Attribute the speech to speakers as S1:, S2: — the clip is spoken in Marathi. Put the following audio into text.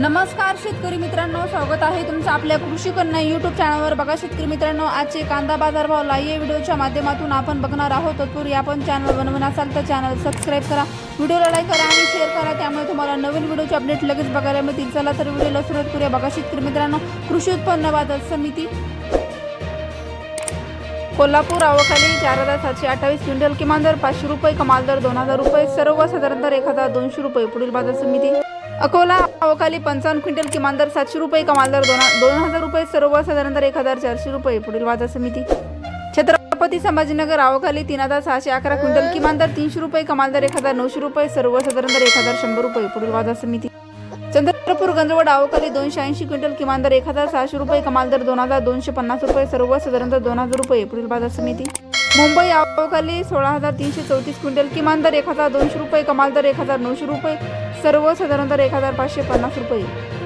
S1: नमस्कार शेतकरी मित्रांनो स्वागत आहे तुमचं आपल्या कृषी कन्या युट्यूब चॅनलवर बघा शेतकरी मित्रांनो आजचे कांदा बाजार भाव लाईव्ह व्हिडिओच्या माध्यमातून आपण बघणार आहोत. तत्पूर्वी आपण चॅनल बनवून असाल तर चॅनल सबस्क्राईब करा. व्हिडिओला लाईक करा आणि शेअर करा. त्यामुळे तुम्हाला नवीन व्हिडिओचे अपडेट लगेच बघायला मिळतील. चला तर व्हिडिओला सुरुवात करूया. बघा शेतकरी मित्रांनो कृषी उत्पन्न बाजार समिती कोल्हापूर आवखाली चार हजार सातशे अठ्ठावीस क्विंटल किमान दर पाचशे रुपये कमाल दर दोन हजार रुपये सर्व साधारण दर एक हजार दोनशे रुपये. पुढील बाजार समिती. अकोला आवखाली पंचावन्न क्विंटल किमान दर सातशे रुपये कमाल दर दोन दोन हजार रुपये सरोवर साधारण दर एक हजार चारशे रुपये पुढील बाजार समिती. छत्रपती संभाजीनगर आवखाली तीन हजार सहाशे अकरा क्विंटल किमान दर तीनशे रुपये कमाल दर एक हजार नऊशे रुपये सर्व साधारण दर एक हजार शंभर रुपये पुढील बाजार समिती. चंद्रपूर गंजवड आवकाली दोनशे ऐंशी क्विंटल किमान दर एक हजार सहाशे रुपये कमाल दर दोन हजार दोनशे पन्नास रुपये सर्व साधारण दर दोन हजार रुपये पुढील बाजार समिती. मुंबई आवकाली सोळा हजार तीनशे चौतीस क्विंटल किमान दर एक हजार दोनशे रुपये कमाल दर एक हजार नऊशे रुपये सर्व साधारण एक हजार पाचशे पन्नास रुपये.